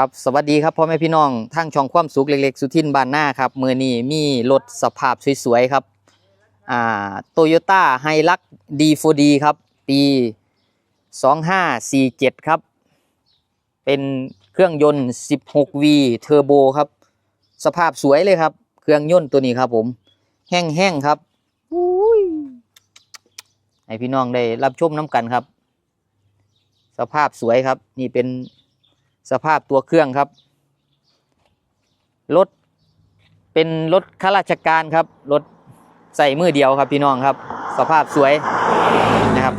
ครับสวัสดีครับพ่อแม่พี่น้องทางช่องความสุขเล็กๆ สุทินบานหน้าครับมือนี้มีรถสภาพสวยๆครับอ่าโตโยต้าไฮลักดีโฟดีครับปี 2547 ครับ เป็นเครื่องยนต์ 16V เทอร์โบครับ สภาพสวยเลยครับ เครื่องยนต์ตัวนี้ครับผม แห้งๆครับอุ้ยให้พี่น้องได้รับชมน้ำกันครับ สภาพสวยครับนี่เป็น สภาพตัวเครื่องครับ รถเป็นรถข้าราชการครับ รถใส่มือเดียวครับพี่น้องครับ สภาพสวยนะครับ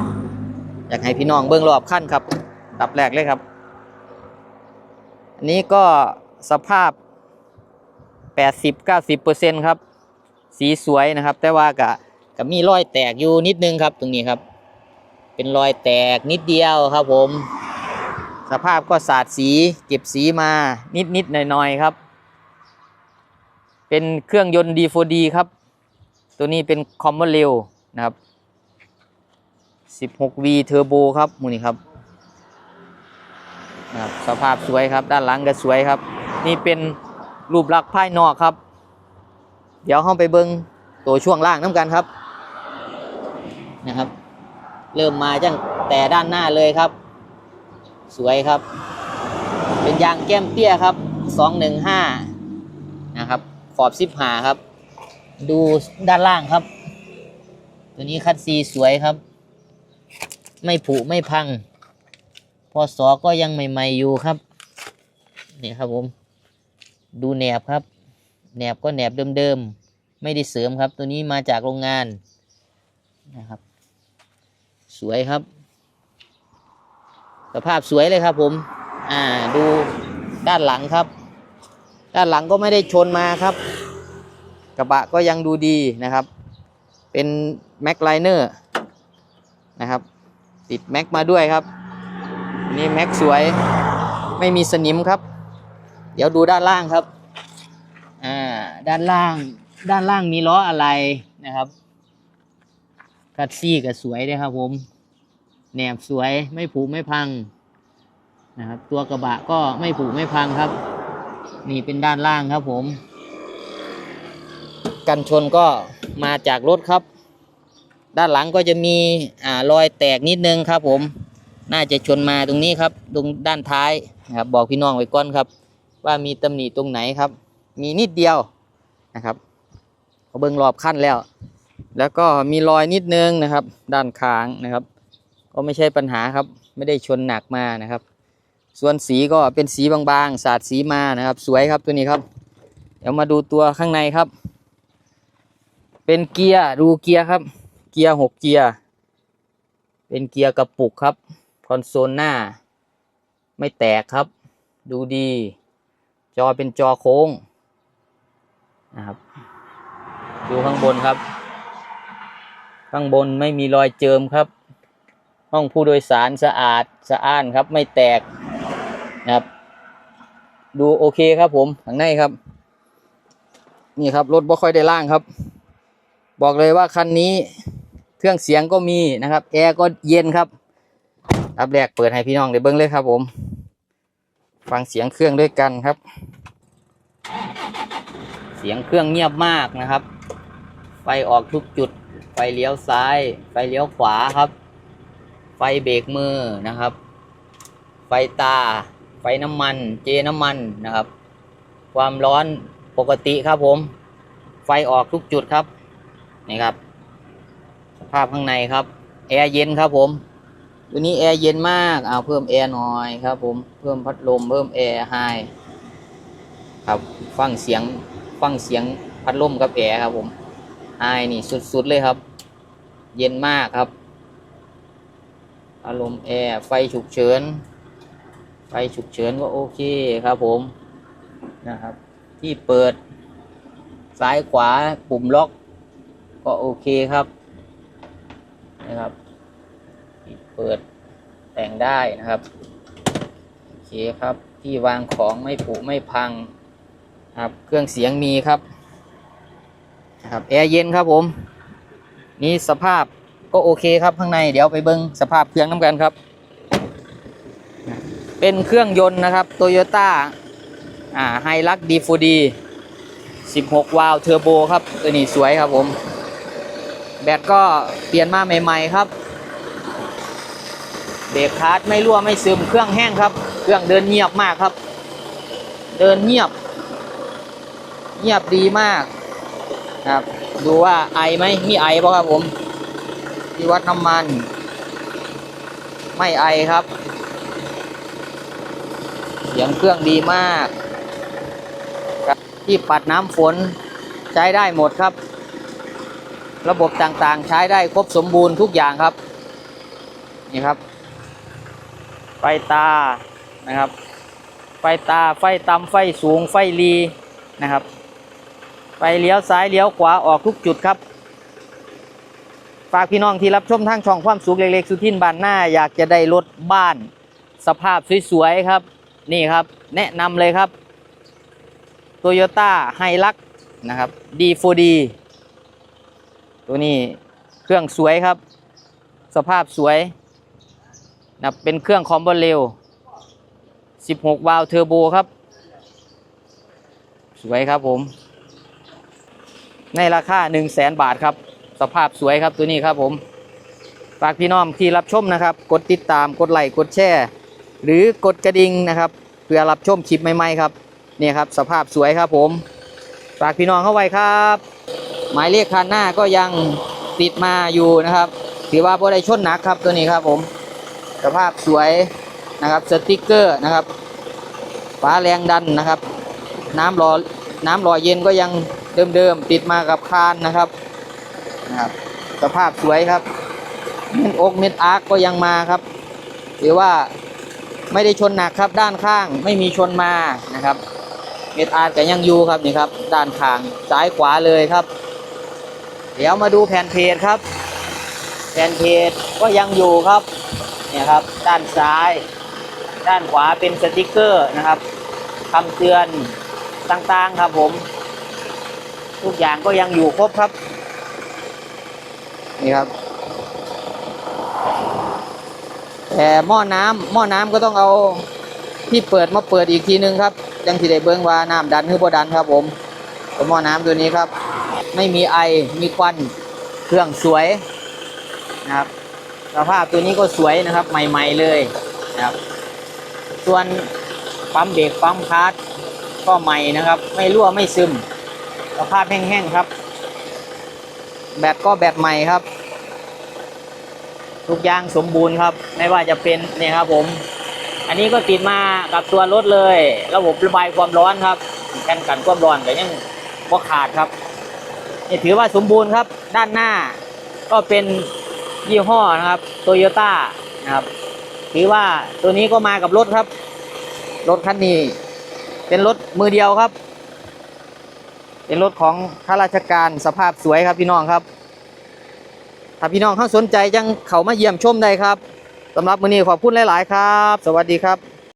อยากให้พี่น้องเบื้องรอบขั้นครับดับแรกเลยครับ อันนี้ก็สภาพ 80-90%ครับ สีสวยนะครับ แต่ว่ากะกะมีรอยแตกอยู่นิดนึงครับตรงนี้ครับ เป็นรอยแตกนิดเดียวครับผม สภาพก็สาดสีเก็บสีมานิดนิดหน่อยหน่อยๆครับ เป็นเครื่องยนต์ D4D ครับ ตัวนี้เป็นคอมมอนเร็วนะครับ 16V เทอร์โบครับมูนี่ครับนะครับสภาพสวยครับ ด้านหลังก็สวยครับ นี่เป็นรูปลักษณ์ภายนอกครับ เดี๋ยวเข้าไปเบิ้งตัวช่วงล่างน้ำกันครับนะครับ เริ่มมาจังแต่ด้านหน้าเลยครับ สวยครับ เป็นยางแก้มเปี้ยครับ215นะครับ ขอบซิบหาครับ ดูด้านล่างครับ ตัวนี้คัดซีสวยครับ ไม่ผุไม่พัง พอสอก็ยังใหม่ ๆ อยู่ครับนี่ครับผม ดูแหนบครับ แหนบก็แหนบเดิมๆ ไม่ได้เสริมครับ ตัวนี้มาจากโรงงานนะครับ สวยครับ สภาพสวยเลยครับ ผม อ่า ดูด้านหลังครับ ด้านหลังก็ไม่ได้ชนมาครับ กระบะก็ยังดูดีนะครับ เป็นแม็กไลเนอร์นะครับ ติดแม็กมาด้วยครับ นี่แม็กสวย ไม่มีสนิมครับ เดี๋ยวดูด้านล่างครับ อ่า ด้านล่าง ด้านล่างมีล้ออะไรนะครับคัดซี่ก็สวยเลยครับผม แหนบสวยไม่ผุไม่พังนะครับ ตัวกระบะก็ไม่ผุไม่พังครับ นี่เป็นด้านล่างครับผม กันชนก็มาจากรถครับ ด้านหลังก็จะมีอ่ารอยแตกนิดนึงครับ ผม น่าจะชนมาตรงนี้ครับ ตรงด้านท้ายนะครับบอกพี่น้องไว้ก่อนครับ ว่ามีตำหนิตรงไหนครับ มีนิดเดียวนะครับเขาเบิ่งรอบขั้นแล้ว แล้วก็มีรอยนิดนึงนะครับ ด้านข้างนะครับ ก็ไม่ใช่ปัญหาครับ ไม่ได้ชนหนักมานะครับ ส่วนสีก็เป็นสีบางๆ สาดสีมานะครับ สวยครับตัวนี้ครับ เดี๋ยวมาดูตัวข้างในครับ เป็นเกียร์ดูเกียร์ครับ เกียร์หกเกียร์เป็นเกียร์กระปุกครับ คอนโซลหน้า ไม่แตกครับ ดูดี จอเป็นจอโค้งนะครับ ดูข้างบนครับ ข้างบนไม่มีรอยเจิมครับ ห้องผู้โดยสารสะอาดสะอ้านครับ ไม่แตกนะครับ ดูโอเคครับผมข้างในครับ นี่ครับรถบ่ค่อยได้ล่างครับ บอกเลยว่าคันนี้เครื่องเสียงก็มีนะครับแอร์ก็เย็นครับอับแรกเปิดให้พี่น้องได้เบิ้งเลยครับผม ฟังเสียงเครื่องด้วยกันครับ เสียงเครื่องเงียบมากนะครับ ไฟออกทุกจุด ไฟเลี้ยวซ้าย ไฟเลี้ยวขวาครับ ไฟเบรกมือนะครับ ไฟตา ไฟน้ำมัน เจน้ำมันนะครับ ความร้อนปกติครับผม ไฟออกทุกจุดครับ นี่ครับ สภาพข้างในครับ แอร์เย็นครับผม ตัวนี้แอร์เย็นมาก เอาเพิ่มแอร์หน่อยครับผม เพิ่มพัดลม เพิ่มแอร์ไฮครับ ฟังเสียง ฟังเสียงพัดลมกับแอร์ครับผมไฮนี่สุดๆเลยครับ เย็นมากครับ อารมณ์แอร์ไฟฉุกเฉิน ไฟฉุกเฉินก็โอเคครับผมนะครับ ที่เปิดซ้ายขวาปุ่มล็อก ก็โอเคครับนะครับ เปิดแต่งได้นะครับโอเคครับที่วางของไม่ผุไม่พังครับเครื่องเสียงมีครับนะครับแอร์เย็นครับผม นี่สภาพ ก็โอเคครับข้างในเดี๋ยวไปเบิ้งสภาพเครื่องน้ำกันครับ เป็นเครื่องยนต์นะครับโตโยต้าอ่าไฮลักดีฟูดี16 วาล์วเทอร์โบครับตัวนี้สวยครับผม แบตก็เปลี่ยนมาใหม่ๆครับเบรกคาร์ดไม่รั่วไม่ซึมเครื่องแห้งครับ เครื่องเดินเงียบมากครับ เดินเงียบ เงียบดีมากครับ ดูว่าไอไหมมีไอป่ะครับผม ที่วัดน้ำมัน ไม่ไอครับ เสียงเครื่องดีมากที่ปัดน้ำฝนใช้ได้หมดครับ ระบบต่างๆใช้ได้ครบสมบูรณ์ทุกอย่างครับ นี่ครับ ไฟตานะครับ ไฟตาไฟต่ำไฟสูงไฟรีนะครับไฟเลี้ยวซ้ายเลี้ยวขวาออกทุกจุดครับ ฝากพี่น้องที่รับชมทางช่องความสุขเล็กๆ สุทินบานหน้าอยากจะได้รถบ้าน สภาพสวยๆครับ นี่ครับ แนะนำเลยครับ Toyota h i l u x นะครับ D4D ตัวนี้เครื่องสวยครับ สภาพสวยนะเป็นเครื่องคอมโบเร็ว 16 วาล์วเทอร์โบครับ สวยครับผม ในราคา 1 0 0 0 0แบาทครับ สภาพสวยครับตัวนี้ครับผมฝากพี่น้องที่รับชมนะครับ กดติดตามกดไลค์กดแชร์หรือกดกระดิ่งนะครับ เพื่อรับชมคลิปใหม่ๆครับนี่ครับสภาพสวยครับผมฝากพี่น้องเข้าไว้ครับ หมายเลขคันหน้าก็ยังติดมาอยู่นะครับถือว่าบ่ได้ชนหนักครับตัวนี้ครับผม สภาพสวยนะครับสติกเกอร์นะครับฝาแรงดันนะครับ น้ำรอน้ำรอเย็นก็ยังเดิมๆติดมากับคานนะครับ นะครับ สภาพสวยครับเม็ดอกเม็ดอาร์กก็ยังมาครับถือว่าไม่ได้ชนหนักครับ ด้านข้างไม่มีชนมานะครับ เม็ดอาร์กก็ยังอยู่ครับนี่ครับ ด้านข้างซ้ายขวาเลยครับ เดี๋ยวมาดูแผ่นเพจครับ แผ่นเพจก็ยังอยู่ครับเนี่ยครับ ด้านซ้าย ด้านขวาเป็นสติกเกอร์นะครับคำเตือนต่างๆครับผม ทุกอย่างก็ยังอยู่ครบครับ นี่ครับแต่หม้อน้ำหม้อน้ำก็ต้องเอาที่เปิดมาเปิดอีกทีนึงครับยังสิได้เบิ้งว่าน้ำดันหรือบ่ดันครับผมตัวหม้อน้ำตัวนี้ครับ ไม่มีไอมีควันเครื่องสวยนะครับสภาพตัวนี้ก็สวยนะครับ ใหม่ ๆเลยนะครับ ส่วนปั๊มเบรกปั๊มคาร์ดก็ใหม่นะครับ ไม่รั่วไม่ซึมสภาพแห้งๆครับ แบตก็แบตใหม่ครับ ทุกอย่างสมบูรณ์ครับ ไม่ว่าจะเป็นเนี่ยครับผม อันนี้ก็ติดมากับตัวรถเลย ระบบระบายความร้อนครับแผ่นกันความร้อนก็ยังบ่ขาดครับนี่ถือว่าสมบูรณ์ครับ ด้านหน้าก็เป็นยี่ห้อนะครับโตโยต้านะครับ ถือว่าตัวนี้ก็มากับรถครับ รถคันนี้ เป็นรถมือเดียวครับ เป็นรถของข้าราชการสภาพสวยครับพี่น้องครับ ถ้าพี่น้องเขาสนใจจังเขามาเยี่ยมชมได้ครับสำหรับมื้อนี้ขอบคุณหลาย ๆ ครับ สวัสดีครับ